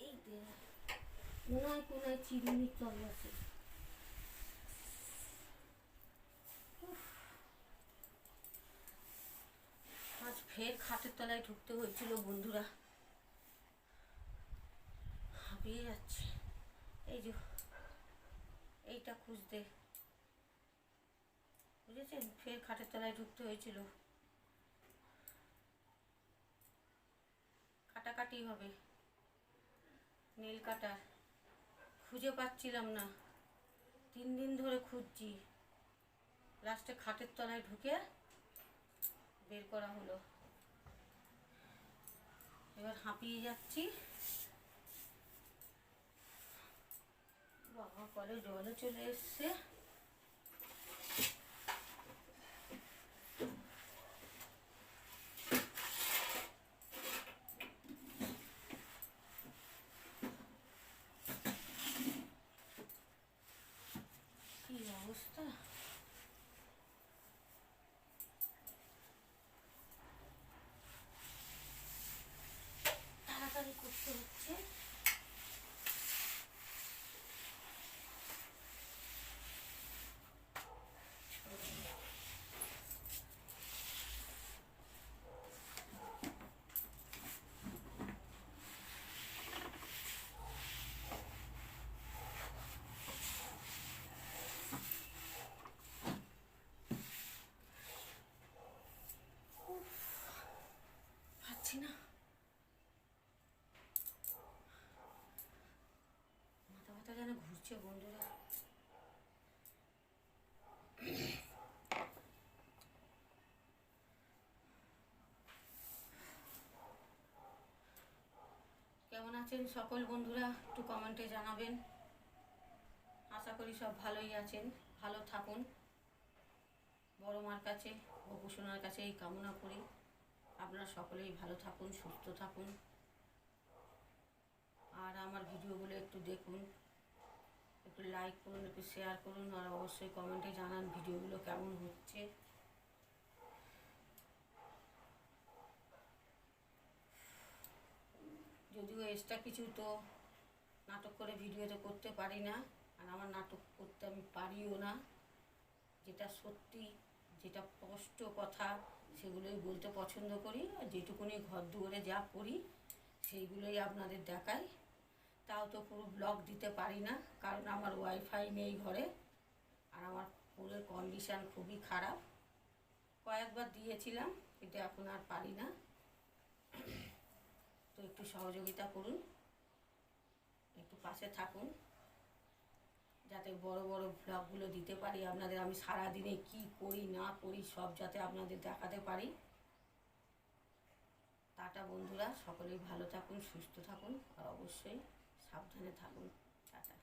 এই দে কোনায় কোনায় চিরুনির তল আছে আজ ফের খাটের তলায় ঢুকতে হয়েছিল বন্ধুরা। হাঁপিয়ে যাচ্ছে। এই যে, এইটা খুঁজতে। বুঝেছেন? ফের খাটের তলায় ঢুকতে হয়েছিল। কাটাকাটি হবে। নীল কাটা। খুঁজে পাচ্ছিলাম না। তিন দিন ধরে খুঁজছি। লাস্টে খাটের তলায় ঢুকে বের করা হলো। এবার হাঁপিয়ে যাচ্ছি। বাবা কলে জলে চলে এসছে কি অবস্থা তাড়াতাড়ি করতে হচ্ছে পাচ্ছি না মাথা ব্যথা ঘুরছে বন্ধুরা। কেমন আছেন সকল বন্ধুরা? একটু কমেন্টে জানাবেন। আশা করি সব ভালোই আছেন। ভালো থাকুন। বড় মার কাছে গোপুসোনার কাছে এই কামনা করি। আপনারা সকলেই ভালো থাকুন, সুস্থ থাকুন। আর আমার ভিডিওগুলো একটু দেখুন। একটু লাইক করুন, একটু শেয়ার করুন, আর অবশ্যই কমেন্টে জানান ভিডিওগুলো কেমন হচ্ছে। যদিও এক্সট্রা কিছু তো নাটক করে ভিডিওতে করতে পারি না, আর আমার নাটক করতে আমি পারিও না। যেটা সত্যি, যেটা স্পষ্ট কথা, সেগুলোই বলতে পছন্দ করি, আর যেটুকুনি ঘর দুয়ারে যা করি সেইগুলোই আপনাদের দেখাই। তাও তো পুরো ব্লগ দিতে পারি না, কারণ আমার ওয়াইফাই নেই ঘরে আর আমার ফোনের কন্ডিশান খুবই খারাপ। কয়েকবার দিয়েছিলাম কিন্তু এখন আর পারি না। তো একটু সহযোগিতা করুন, একটু পাশে থাকুন, যাতে বড় বড় ব্লগগুলো দিতে পারি আপনাদের। আমি সারাদিনে কি করি, না করি, সব যাতে আপনাদের দেখাতে পারি। টাটা বন্ধুরা, সকলেই ভালো থাকুন, সুস্থ থাকুন, আর অবশ্যই সাবধানে থাকুন টাটা